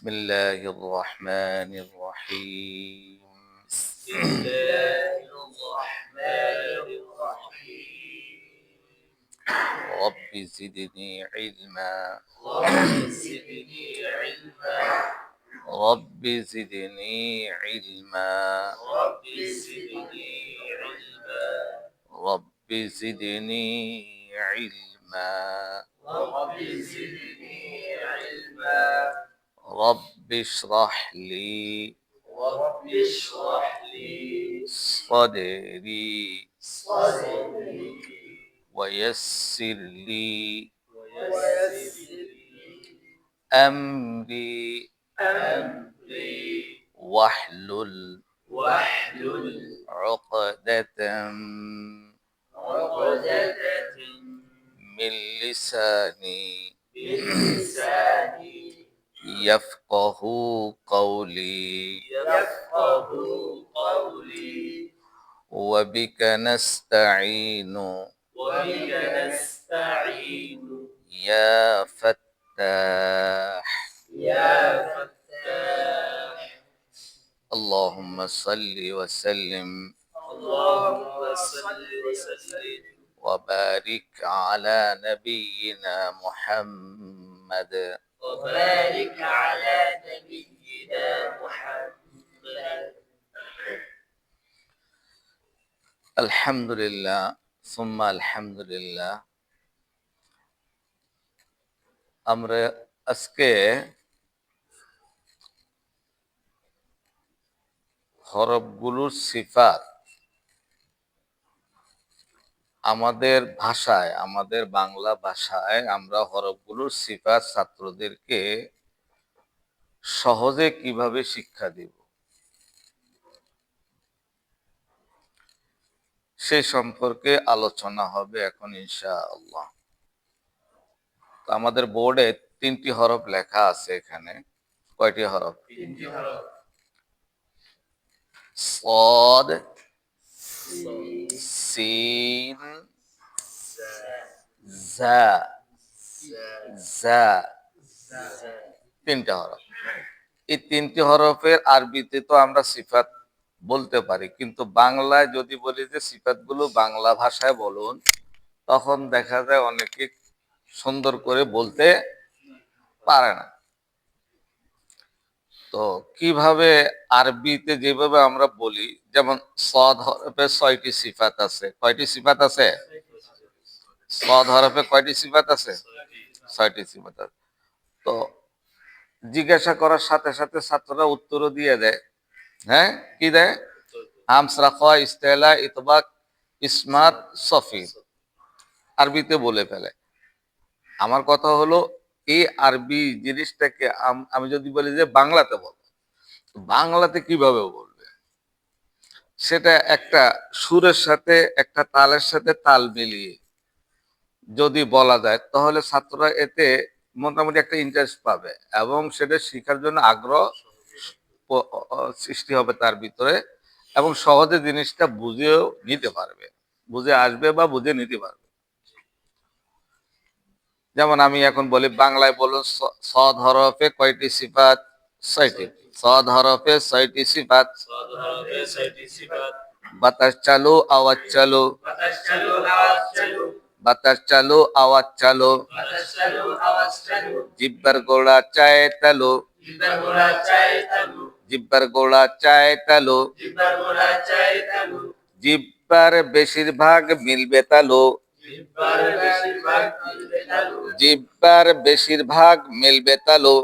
بسم الله الرحمن الرحيم. بسم الله الرحمن الرحيم رب زدني علما رب زدني علما رب زدني علما. رب زدني علما. رب زدني علما. رب زدني علما. رب اشرح لي رب اشرح لي صدري صدري ويسر لي ويسر لي أمري أمري واحلل واحلل عقدة عقدة من لساني من لساني يفقه قولي. يفقه قولي وبك نستعين. وبك نستعين يا فتاح. يا فتاح اللهم صل وسلم اللهم صل وسلم. وبارك على نبينا محمد. وبارك على نبينا محمد الحمد لله ثم الحمد لله আমরা আজকে হরফগুলোর সিফাত আমাদের ভাষায় আমাদের বাংলা ভাষায় আমরা হরফগুলোর সিফাত ছাত্রদেরকে সহজে কীভাবে শিক্ষা দিব? সে সম্পর্কে আলোচনা হবে এখন ইনশা আল্লাহ আমাদের বোর্ডে তিনটি হরফ লেখা আছে এখানে। কয়টি হরফ? তিনটি হরফ। সিন জা জা তিনটা হরফ। এই তিনটি হরফের আরবিতে তো আমরা সিফাত বলতে পারি, কিন্তু বাংলায় যদি বলি যে সিফাতগুলো বাংলা ভাষায় বলুন, তখন দেখা যায় অনেকে সুন্দর করে বলতে পারে না। তো কীভাবে আরবিতে যেভাবে আমরা বলি, যেমন সদ হরফে ছয়টি সিফাত আছে। কয়টি সিফাত আছে? সদ হরফে কয়টি সিফাত আছে? ছয়টি সিফাত আছে। তো জিজ্ঞাসা করার সাথে সাথে ছাত্ররা উত্তরও দিয়ে দেয়। হ্যাঁ? কি দেয়? হামসরা খ, ইস্তেলা, ইতবাক, ইসমাত, সফি। আরবিতে বলে ফেলে। আমার কথা হলো এই আরবি জিনিসটাকে আমি যদি বলি যে বাংলাতে বল বাংলাতে কীভাবে বলবে? সেটা একটা সুরের সাথে, একটা তালের সাথে তাল মিলিয়ে যদি বলা যায়, তাহলে ছাত্ররা এতে মোটামুটি একটা ইন্টারেস্ট পাবে এবং সেটা শেখার জন্য আগ্রহ সৃষ্টি হবে তার ভিতরে এবং সহজে জিনিসটা বুঝেও নিতে পারবে। বুঝে আসবে বা বুঝে নিতে পারবে। যেমন আমি এখন বলি বাংলায় বলুন সদ হরফে কয়টি সিফাত? ছয়টি। সদ হরফে ছয়টি সিফাত। বাতাস চালু, আওয়াজ চালু। বাতাস চালু, আওয়াজ চালু। জিব্বার গোড়া চায় তালু। জিব্বার গোড়া চায় তালু। জিব্বার বেশিরভাগ মিলবে তালু। জিব্বার বেশিরভাগ মিলবে তালু।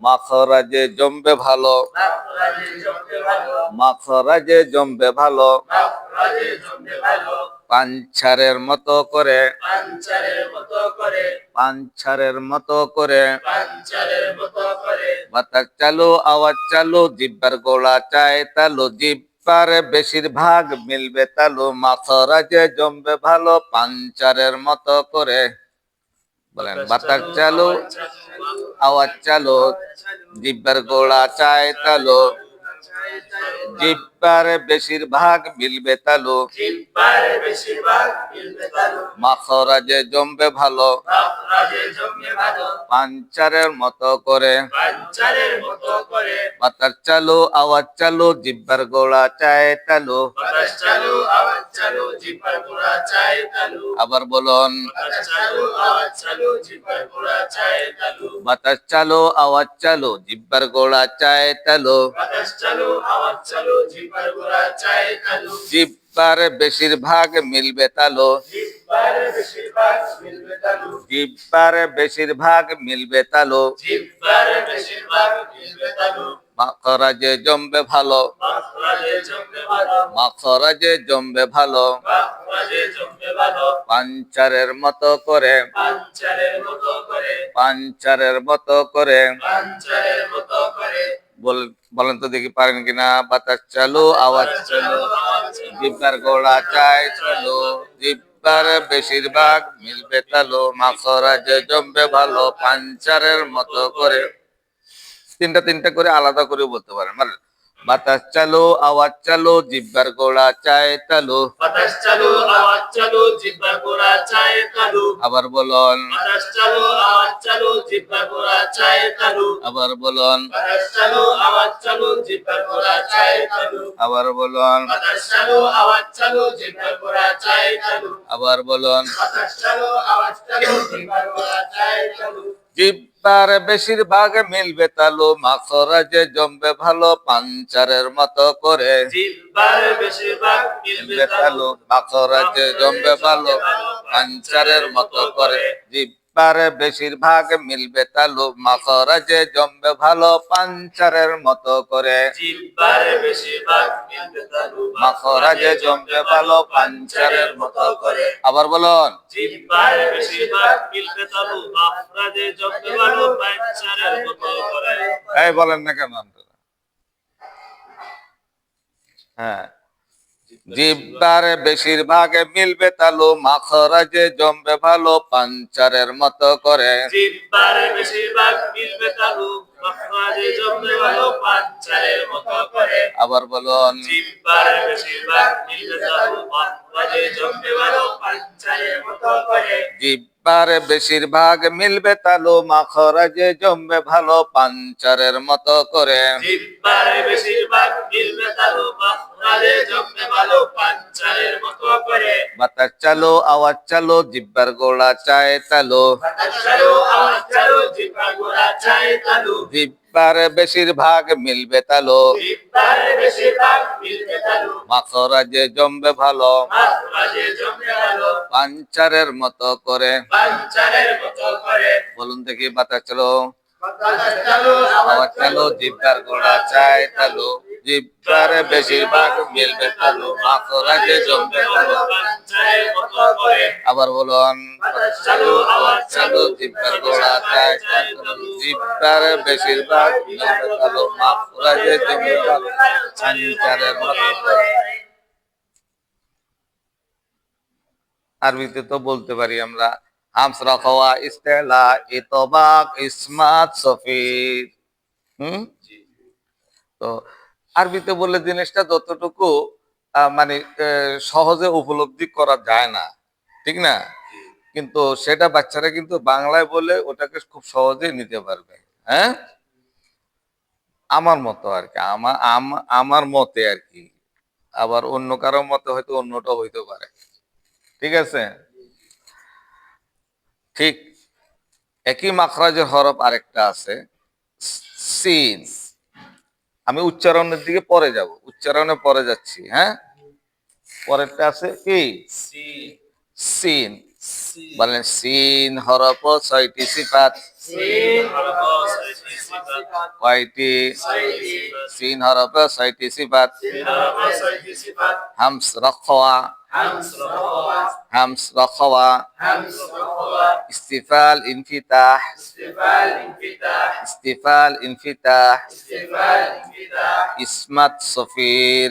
মাখরাজে জমবে ভালো। মাখরাজে জমবে ভালো। জমবে ভালো। মাখরাজে পাঞ্ছারের মতো করে। পাঞ্চারের মতো করে। পাঞ্ছারের মতো করে। পাঞ্চারের মতো করে। বাতাস চালু আওয়াজ চালু জিব্বার গোড়া চায় তালু। জিব্বার বেশিরভাগ মিলবে তালু মাখরাজে জমবে ভালো পাঞ্চারের মতো করে। বলেন বাতাস চালু আওয়াজ চালু জিব্বার গোড়া চায় তালু। জিব্বার বেশিরভাগ মিলবে তালু। জিব্বার বেশিরভাগ মিলবে তালু। মাখরাজে জমবে ভালো। মাখরাজে জমবে ভালো। পাঞ্চারের মতো করে। পাঞ্চারের মতো করে। বাতার চালু আওয়াজ চালু জিব্বার গোড়া চায় তালু। বাতাস চালু আওয়াজ চালু জিব্বার গোড়া চাই তালু। আবার বলুন বাতাস চালু আওয়াজ চালু জিব্বার গোড়া চাই তালু। বাতাস চালু আওয়াজ চালু জিব্বার গোড়া চায় তালু। বাতাস চালু আওয়াজ চালু জিব্বার বেশিরভাগ মিলবে তালু। জিব্বার বেশিরভাগ মিলবে তালু। মাখরাজে জমবে ভালো। মাখরাজে জমবে ভালো। পাঞ্চারের মতো করে। পাঞ্চারের মতো করে। বলেন তো দেখি পারেন কিনা। বাতাস চালো, আওয়াজ চালো। জিব্বার গোড়া চাই চলো। জিব্বার বেশিরভাগ মিলবে তালো। মাখরাজে জমবে ভালো, পাঞ্চারের মতো করে। তিনটা তিনটা করে আলাদা করে বলতে পারেন। মানে বাতাস চালু আওয়াজ চালু জিব্বার গোড়া চায় তালু। বাতাস চালু আওয়াজ চালু জিব্বার গোড়া চাই তালু। আবার বলুন। বাতাস চালু আওয়াজ চালু জিব্বার গোড়া চাই তালু। আবার বলুন। বাতাস চালু আওয়াজ চালু জিব্বার গোড়া চাই তালু। আবার বলুন। বাতাস চালু আওয়াজ চালু জিব্বার গোড়া চাই তালু। আবার বলুন। বাতাস চালু আওয়াজ চালু জিব্বার গোড়া চাই তালু। জিব্বার বেশিরভাগ মিলবে তালু মাখরাজে জমবে ভালো পাঞ্চারের মতো করে। মিলবে তালু তালু মাখরাজে জমবে ভালো পাঞ্চারের মতো করে। জিব্বার বেশিরভাগ মিলবে তালু। মাখরাজে জমবে ভালো পাঞ্চারের মতো করে। মাখরাজে জমবে ভালো পাঞ্চারের মতো করে। আবার বলুন। এই বলেন না কেন হ্যাঁ। জিব্বার বেশিরভাগ মিলবে তালু মাখরাজে জমবে ভালো পাঞ্চারের মতো করে। জিব্বার বেশিরভাগ মিলবে তালু মাখরাজে জমবে ভালো পাঞ্চারের মতো করে। আবার বলুন। জিব্বার বেশিরভাগ মিলবে তালু মাখরাজে জমবে ভালো পাঞ্চারের মতো করে। জিব্বার বেশিরভাগ মিলবে তালু মাখরাজে জমবে ভালো পাঞ্চারের মতো করে। বেশিরভাগ মিলবে তালু মাখরাজে জমবে ভালো পাঞ্চারের মতো করে। বাতাস চালু আওয়াজ চালু জিব্বার গোড়া চায় তালু। বাতাস চালু আওয়াজ চালু জিব্বার গোড়া চাই তালু। জিব্বার তালু। বেশিরভাগ মিলবে তালো। মাখরাজে জমবে ভালো। পাঞ্চারের মতো করে। মতো করে। বলুন দেখি বাতাস চলো। বাতাস চালু আওয়াজ চালু। জিব্বার গোড়া চায় তালু। জিব্বার বেশিরভাগ মিলবে তালু মাখরাজে জমবে করে আবার বলুন, চালু আওয়াজ চালু, জিব্বার গোড়া তালু জিব্বার বেশিরভাগ মিলবে তালু মাখরাজে জমবে ভালো পাঞ্চারের মতো। আরবিতে তো বলতে পারি আমরা, হামসরা খাওয়া ইস্তেলা, ইতবাক, ইসমাত, সফির। হুম? তো আরবিতে বললে জিনিসটা যতটুকু মানে সহজে উপলব্ধি করা যায় না, ঠিক না? কিন্তু সেটা বাচ্চারা কিন্তু বাংলায় বলে ওটাকে খুব সহজেই নিতে পারবে হ্যাঁ? আমার মতো আর কি আমার আমার মতে আর কি, আবার অন্য কারও মতে হয়তো অন্যটা হইতে পারে, ঠিক আছে? ঠিক, একই মাখরাজের হরফ আরেকটা আছে, সিন। আমি উচ্চারণের দিকে পরে যাব। উচ্চারণে পরে যাচ্ছি হ্যাঁ? পরেরটা আছে কি? সিন। বলেন, সিন হরফ ছয়টি সিফাত। কয়টি? সিন হরফ ছয়টি সিফাত। হামস রখওয়া। হামস রখওয়া ইস্তিফাল ইনফিতাহ ইস্তিফাল ইনফিতাহ ইসমাত সফির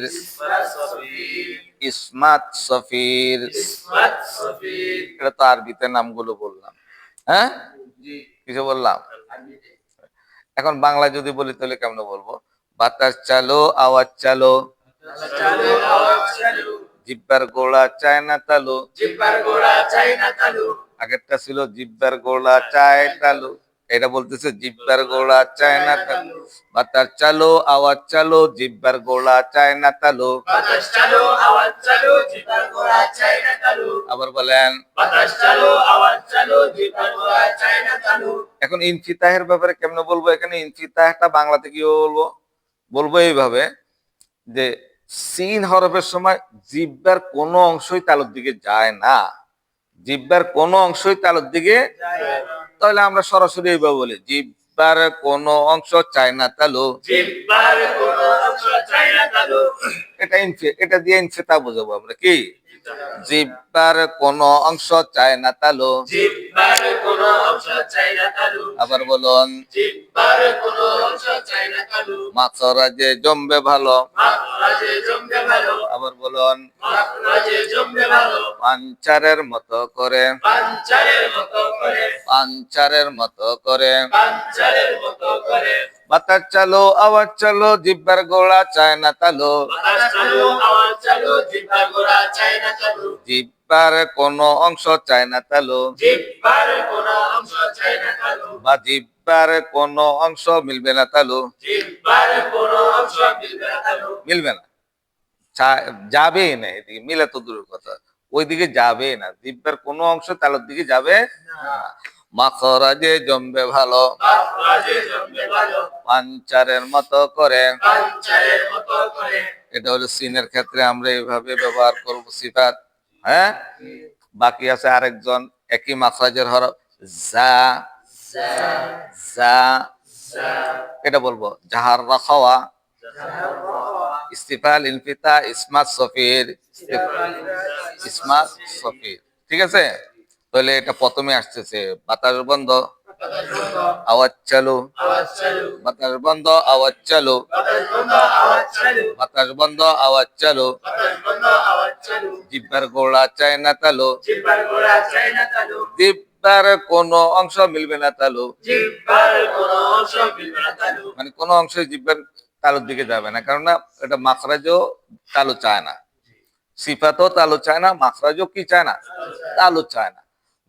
ইসমাত সফির এটা তো আরবিতে নামগুলো বললাম। হ্যাঁ? কিছু বললাম? এখন বাংলা যদি বলি তাহলে কেমন বলব? বাতাস চালো আওয়াজ চালো। চালু আওয়াজ চালু। জিব্বার গোড়া চায় না তালু। জিব্বার গোড়া চাই না তালু। আগেরটা ছিল জিব্বার গোড়া চায় তালু। এটা বলতেছে জিব্বার গোড়া চায় না তালু। বাতাস চালো আওয়াজ চালো জিব্বার গোড়া চায় না তালু। বাতাস চালু আওয়াজ চালু জিব্বার গোড়া চাই না তালু। আবার বলেন বাতাস চালু আওয়াজ চালু জিব্বার গোড়া চাই না তালু। এখন ইনফিতাহের ব্যাপারে কেমনে বলব? এখানে ইনফিতাহটা বাংলাতে কি বলব? বলব এইভাবে যে সিন হরফের সময় জিব্বার কোনো অংশই তালুর দিকে যায় না। জিব্বার কোনো অংশই তালুর দিকে তাহলে আমরা সরাসরি এইভাবে বলি জিব্বার কোনো অংশ চায় না তালু। এটা এটা দিয়ে ইনফিতা বোঝাবো আমরা কি? জিব্বার কোনো অংশ চায় না তালু। জিব্বার আবার বলুন জিব্বার কোনো জমবে ভালো। আবার বলুন পাঞ্চারের মতো করে পাঞ্চারের মতো করে। পাঞ্চারের মতো করে। বাতাস চালো আওয়াজ চালো জিব্বার গোড়া চায় না তালো। জিব্বার না কোনো অংশ চায় না তালো। না বা জিব্বার কোন অংশ মিলবে না তালো। মিলবে না না। যাবেই না এদিকে মিলে তো দূরের কথা। ওইদিকে যাবে না। জিব্বার কোনো অংশ তালোর দিকে যাবে ভালো মাখরাজে জমবে ভালো। পাঞ্চারের মতো করে। এটা হলো সিনের ক্ষেত্রে আমরা এইভাবে ব্যবহার করব সিফাত। হ্যাঁ? বাকি আছে আরেকজন একই মাখরাজের হরফ। যা। যা। এটা বলব জাহার রাখাওয়া। ইস্তিফাল ইনফিতা ইসমাত সফির। ইসমাত সফির। ঠিক আছে? তাহলে এটা প্রথমে আসতেছে বাতাস বন্ধ, আওয়াজ চালু, বাতাস বন্ধ, আওয়াজ চালু, বাতাস বন্ধ, আওয়াজ চালু, জিব্বার গোড়া চায় না তালু, জিব্বার কোনো অংশ মিলবে না তালু মানে কোনো অংশ জিব্বার তালুর দিকে যাবে না কারণ এটা মাখরাজও তালু চায় না, সিফাতও তালু চায় না, মাখরাজও কি চায় না, তালু চায় না।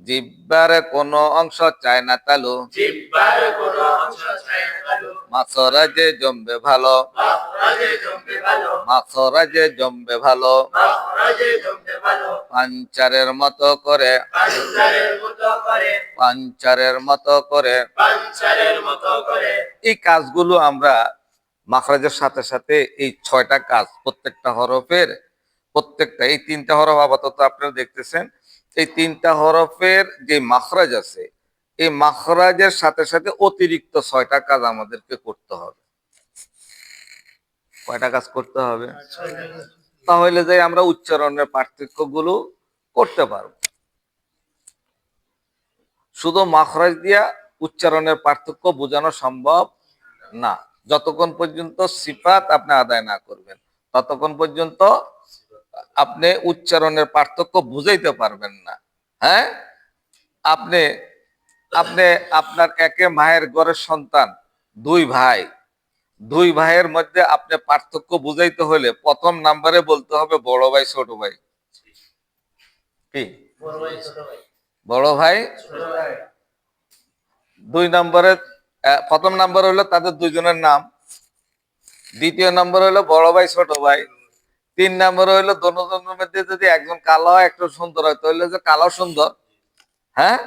জিব্বার কোন অংশ চায় না তালু। জিব্বার কোনো অংশ চাই না তালু। মাখরাজে জমবে ভালো। মাখরাজে জমবে ভালো। মাখরাজে জমবে ভালো। মাখরাজে জমবে ভালো। পাঞ্চারের মতো করে। পাঞ্চারের মতো করে। পাঞ্চারের মতো করে। পাঞ্চারের মতো করে। এই কাজগুলো আমরা মাখরাজের সাথে সাথে এই ছয়টা কাজ প্রত্যেকটা হরফের প্রত্যেকটা এই তিনটা হরফ আপাতত আপনারা দেখতেছেন। এই তিনটা হরফের যে মাখরাজ আছে, এই মাখরাজের সাথে সাথে অতিরিক্ত ছয়টা কাজ আমাদেরকে করতে হবে। কয়টা কাজ করতে হবে? তাহলে যে আমরা উচ্চারণের পার্থক্যগুলো করতে পারব। শুধু মাখরাজ দিয়া উচ্চারণের পার্থক্য বোঝানো সম্ভব না। যতক্ষণ পর্যন্ত সিফাত আপনি আদায় না করবেন, ততক্ষণ পর্যন্ত আপনি উচ্চারণের পার্থক্য বুঝাইতে পারবেন না হ্যাঁ? আপনি আপনি আপনার একে মায়ের গড়ের সন্তান দুই ভাই। দুই ভাইয়ের মধ্যে আপনি পার্থক্য বুঝাইতে হলে প্রথম নাম্বারে বলতে হবে বড় ভাই ছোট ভাই। কি? বড় ভাই দুই নম্বরে প্রথম নাম্বার হলো তাদের দুইজনের নাম। দ্বিতীয় নম্বর হলো বড় ভাই ছোট ভাই। তিন নম্বর হইল দোনোজনের মধ্যে যদি একজন কালো একটু সুন্দর হয়, তাহলে যে কালো সুন্দর? হ্যাঁ?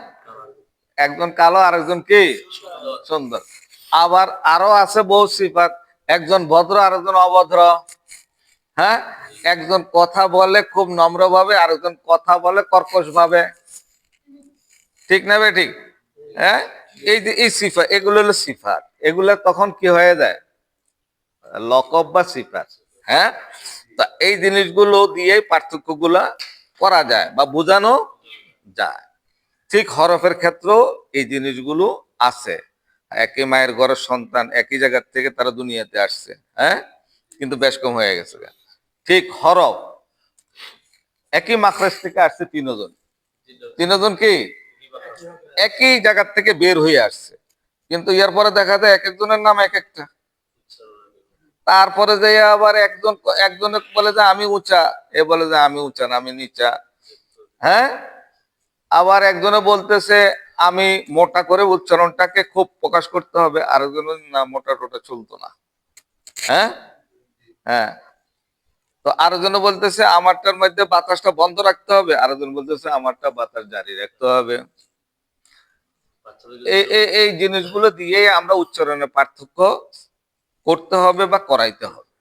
একজন কালো আর একজন কি? সুন্দর। আবার আরও আছে বহু সিফাত। একজন ভদ্র আর একজন অভদ্র। হ্যাঁ? একজন কথা বলে খুব নম্র ভাবে আর একজন কথা বলে কর্কশ ভাবে ঠিক না বে ঠিক? হ্যাঁ? এই যে, এই সিফা এগুলো হলো সিফাত। এগুলো তখন কি হয়ে যায়? লকব বা সিফাত। হ্যাঁ? তা এই জিনিসগুলো দিয়ে পার্থক্যগুলা করা যায় বা বোঝানো যায়। ঠিক হরফের ক্ষেত্রেও এই জিনিসগুলো আছে। একই মায়ের ঘরের সন্তান একই জায়গার থেকে তারা দুনিয়াতে আসছে হ্যাঁ? কিন্তু বেশ কম হয়ে গেছে ঠিক হরফ, একই মাখরাজ থেকে আসছে তিনজন। তিনজন কি? একই জায়গার থেকে বের হয়ে আসছে। কিন্তু এর পরে দেখা যায় এক একজনের নাম এক একটা। তারপরে যে আবার একজন একজনে বলে যে আমি উঁচা এ বলে যে আমি উঁচা না আমি নিচা। হ্যাঁ? আবার একজনে বলতেছে আমি মোটা করে উচ্চারণটাকে খুব প্রকাশ করতে হবে আরেকজন না মোটা টোটা চলতো না। হ্যাঁ? হ্যাঁ। তো আরেকজন বলতেছে আমারটার মধ্যে বাতাসটা বন্ধ রাখতে হবে। আরেকজন বলতেছে আমারটা বাতাস জারি রাখতে হবে। এই জিনিসগুলো দিয়েই আমরা উচ্চারণের পার্থক্য করতে হবে বা করাইতে হবে?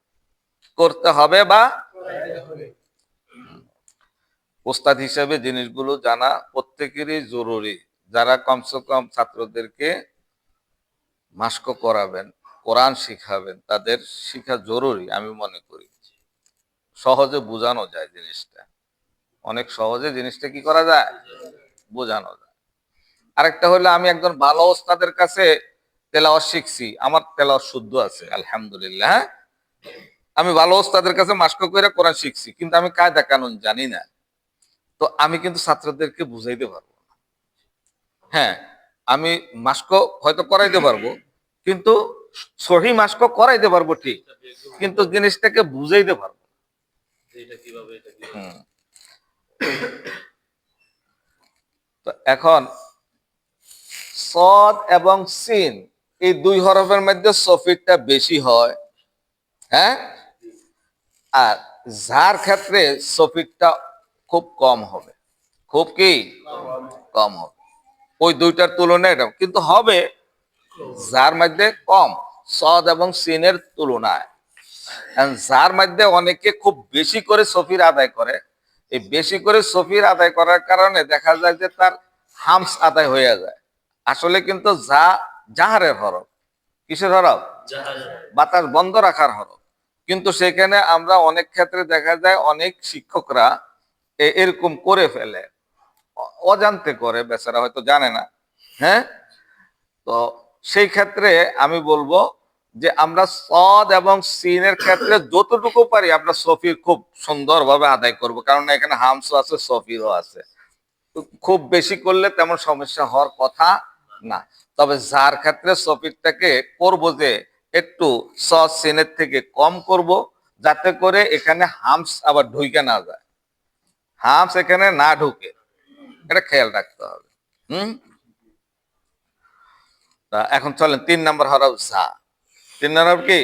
করতে হবে বা ওস্তাদ হিসেবে জিনিসগুলো জানা প্রত্যেকেরই জরুরি। যারা কমসে কম ছাত্রদেরকে মাস্ক করাবেন, কোরআন শিখাবেন, তাদের শিখা জরুরি আমি মনে করি। সহজে বোঝানো যায় জিনিসটা। অনেক সহজে জিনিসটা কি করা যায়? বোঝানো যায়। আরেকটা হলো আমি একজন ভালো ওস্তাদের কাছে তেলাওয়াত শিখছি আমার তেলাওয়াত শুদ্ধ আছে আলহামদুলিল্লাহ হ্যাঁ? আমি ভালো ওস্তাদের কাছে মাস্ক করে কোরআন শিখছি কিন্তু আমি কায়দা কানুন জানি না। তো আমি কিন্তু ছাত্রদেরকে বুঝাইতে পারব না। হ্যাঁ আমি মাস্ক হয়তো করাইতে পারব কিন্তু সহি মাস্ক করাইতে পারব ঠিক কিন্তু জিনিসটাকে বুঝাইতে পারব। তো এখন সদ এবং সিন এই দুই হরফের মধ্যে সফিরটা বেশি হয় হ্যাঁ? আর যার ক্ষেত্রে সফিরটা খুব কম হবে। খুব কি? কম হবে। ওই দুইটার তুলনায় এটা কিন্তু হবে যার মধ্যে কম, সদ এবং সিনের তুলনায়। যার মধ্যে অনেকে খুব বেশি করে সফির আদায় করে। এই বেশি করে সফির আদায় করার কারণে দেখা যায় যে তার হামস আদায় হয়ে যায়। আসলে কিন্তু যা জাহারের হরফ। কিসের হরফ? বাতাস বন্ধ রাখার হরফ। কিন্তু সেখানে আমরা অনেক ক্ষেত্রে দেখা যায় অনেক শিক্ষকরা এরকম করে ফেলে। অজান্তে করে বেচারা হয়তো জানে না। হ্যাঁ? তো সেই ক্ষেত্রে আমি বলব যে আমরা সদ এবং সিনের ক্ষেত্রে যতটুকু পারি আমরা সফির খুব সুন্দরভাবে আদায় করব। কারণ এখানে হামসও আছে সফিরও আছে। খুব বেশি করলে তেমন সমস্যা হওয়ার কথা না। তবে যার ক্ষেত্রে সফিরটাকে করব যে একটু সদ সিনের থেকে কম করব যাতে করে এখানে হামস আবার ঢুকে না যায়। হামস এখানে না ঢুকে। এটা খেয়াল রাখতে হবে। হুম? এখন চলেন তিন নম্বর হরফ ঝা। তিন নম্বর কি?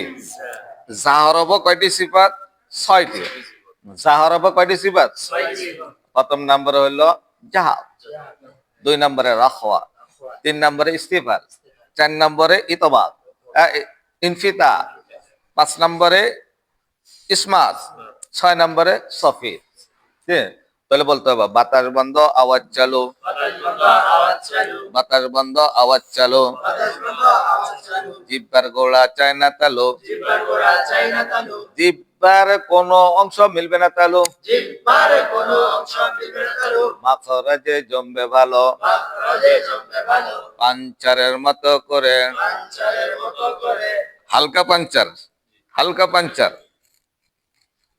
যা হরফ কয়টি সিফাত? ছয়টি। যা হরফ কয়টি সিফাত? প্রথম নম্বর হইল জাহা দুই নম্বরে রাখওয়া। তিন নম্বরে ইস্তিফার চার নম্বরে ইতবাদ ইনফিতা পাঁচ নম্বরে ইসমাত ছয় নম্বরে সফির। আছে? তাহলে বলতে হবে বাতাস বন্ধ আওয়াজ চালু। বাতাস বন্ধ আওয়াজ চালু। জিব্বার গোড়া চায়না তালু। জিব্বার গোড়া চাই না তালু। জিব্বার কোনো অংশ মিলবে না তালু। জিব্বার কোনো অংশ মিলবে না তালু। মাখরাজে জমবে ভালো। মাখরাজে জমবে ভালো। পাঞ্চারের মতো করে। পাঞ্চারের মতো করে। হালকা পাঞ্চার হালকা পাঞ্চার।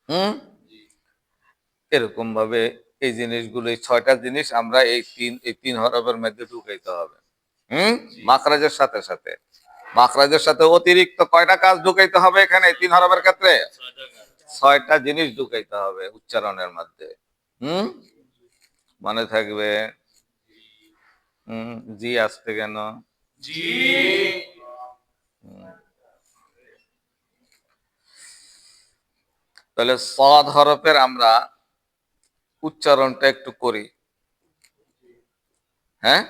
হুম? এরকম ভাবে এই জিনিসগুলো এই ছয়টা জিনিস আমরা এই তিন এই তিন হরফের মধ্যে ঢুকাইতে হবে। হুম? মাখরাজের সাথে সাথে। মাখরাজের সাথে অতিরিক্ত কয়টা কাজ ঢুকাইতে হবে এখানে তিন হরফের ক্ষেত্রে? ছয়টা জিনিস ঢুকাইতে হবে উচ্চারণের মধ্যে। হুম? মনে থাকবে। জি আসতে কেন? জি। তাহলে সদ হরফের আমরা উচ্চারণটা একটু করি। হ্যাঁ?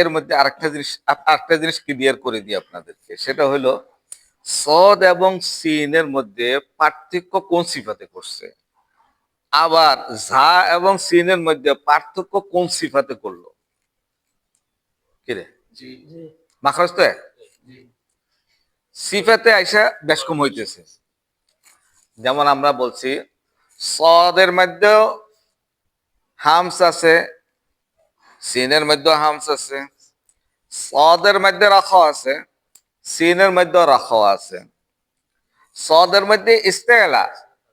এর মধ্যে আরেকটা জিনিস আরেকটা জিনিস ক্লিয়ার করে দিই আপনাদেরকে। সেটা হলো সদ এবং সিনের মধ্যে পার্থক্য কোন সিফাতে করছে? আবার ঝা এবং সিনের মধ্যে পার্থক্য কোন সিফাতে করল? কিরে জি তো সিফাতে আইসা বেশ কম হইতেছে। যেমন আমরা বলছি সদের মধ্যেও হামস আছে সিনের মধ্যেও হামস আছে, সদের মধ্যে রাখা আছে, সিনের মধ্যেও রাখা আছে। সদের মধ্যে ইস্তেলা,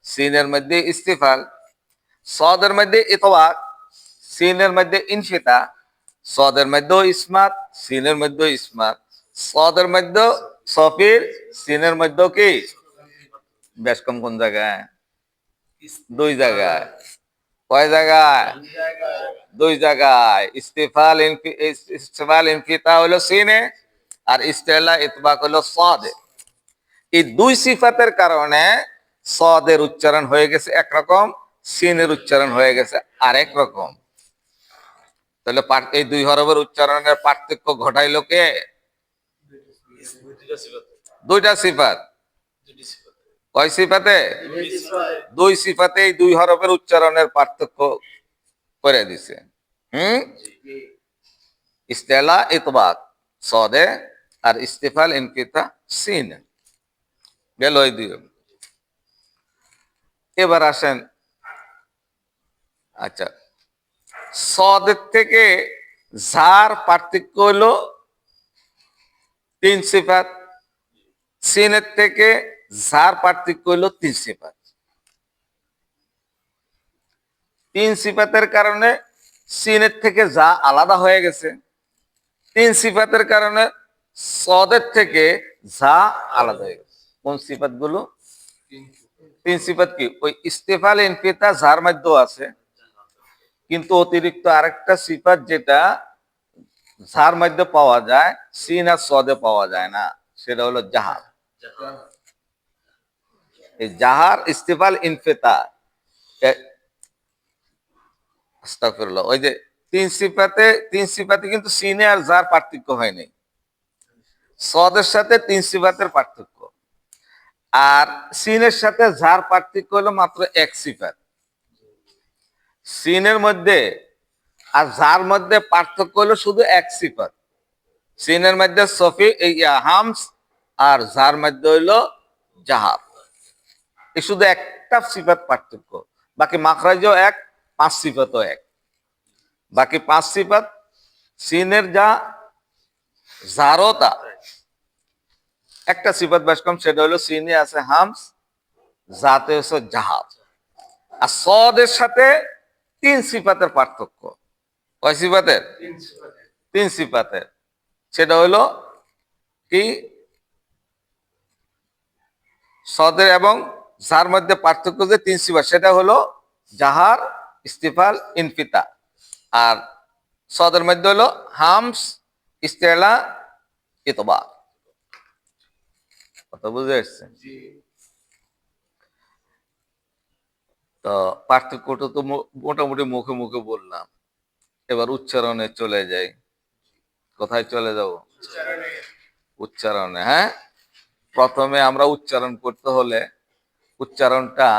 সিনের মধ্যে ইস্তিফাল, সদের মধ্যে ইতবাক সিনের মধ্যে ইনফিতা সদের মধ্যেও ইসমাত, সিনের মধ্যেও ইসমাত, সদের মধ্যেও সফির, সিনের মধ্যে কি? বেশ কম কোন জায়গায়? দুই জায়গায়। কয় জায়গায়? দুই জায়গায়, ইস্তিফাল ইস্তিফাল ইনফিতা হলো সিনে আর ইস্তেলা ইতবাক হলো সদে। এই দুই সিফাতের কারণে সদের উচ্চারণ হয়ে গেছে একরকম সিনের উচ্চারণ হয়ে গেছে আরেক রকম। তাহলে এই দুই হরফের উচ্চারণের পার্থক্য ঘটাইলো কে? দুইটা সিফাত। কয় সিফাতে? দুই সিফাত এই দুই হরফের উচ্চারণের পার্থক্য করে দিছে। হুম? ইস্তেলা, ইতবাক, সদে আর ইস্তিফাল, ইনকিতা, সিন। গেল এবার আসেন আচ্ছা সদের থেকে ঝার পার্থক্য হলো তিন সিফাত, সিনের থেকে ঝার পার্থক্য হলো তিন সিফাত। তিন সিফাতের কারণে সিনের থেকে যা আলাদা হয়ে গেছে, তিন সিফাতের কারণে সদের থেকে যা আলাদা হয়ে গেছে। কোন সিফাতগুলো তিন সিফাত কি? ওই ইস্তেফাল, ইনফিতা, যার মধ্যেও আছে। কিন্তু অতিরিক্ত আরেকটা সিফাত যেটা যার মধ্যে পাওয়া যায়, সিন আর সদে পাওয়া যায় না, সেটা হলো এই জাহার ইস্তেফাল, ইনফিতা এ- আস্তাগফিরুল্লাহ। ওই যে তিন সিফাতে তিন সিফাতে কিন্তু সিনে আর যার পার্থক্য হয়নি সদের সাথে তিন সিফাতের পার্থক্য। আর সিনের সাথে যার পার্থক্য হলো মাত্র এক সিফাত। সিনের মধ্যে আর যার মধ্যে পার্থক্য হলো শুধু এক সিফাত। সিনের মধ্যে সফি হামস, আর যার মধ্যে হইল জাহাব এই শুধু একটা সিফাত পার্থক্য। বাকি মাখরাজও এক পাঁচ সিফাতও এক। বাকি পাঁচ সিফাত সিনের যা জারও তা। একটা সিফাত বেশ কম সেটা হলো সিনে আছে হামস জাতে হচ্ছে জাহাজ। আর সদের সাথে তিন সিফাতের পার্থক্য। কয় সিফাতের? তিন সিফাত সিফাতের। সেটা হলো কি? সদের এবং যার মধ্যে পার্থক্য যে তিন সিফাত সেটা হলো জাহার ইস্তিফাল ইনফিতা। আর সদের মধ্যে হলো হামস ইস্তেলা ইতবা। কথা বুঝে এসছে তো পার্থক্যটা তো মোটামুটি মুখে মুখে বললাম। এবার উচ্চারণে চলে যাই। কোথায় চলে যাব? উচ্চারণে হ্যাঁ? প্রথমে আমরা উচ্চারণ করতে হলে উচ্চারণটা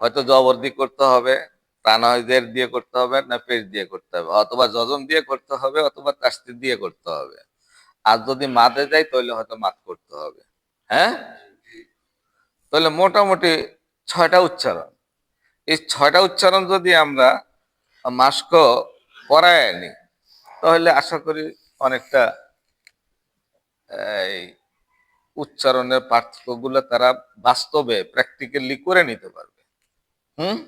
হয়তো জবর দিয়ে করতে হবে প্রাণায়দের দিয়ে করতে হবে, না পেশ দিয়ে করতে হবে, অথবা যজম দিয়ে করতে হবে, অথবা তাস্তি দিয়ে করতে হবে। আর যদি মাদে যায়, তাহলে হয়তো মাত করতে হবে। হ্যাঁ? তাহলে মোটামুটি ছয়টা উচ্চারণ। এই ছয়টা উচ্চারণ যদি আমরা মাস্ক করায় আনি, তাহলে আশা করি অনেকটা, এই উচ্চারণের পার্থক্যগুলো তারা বাস্তবে প্র্যাকটিক্যালি করে নিতে পারবে। হুম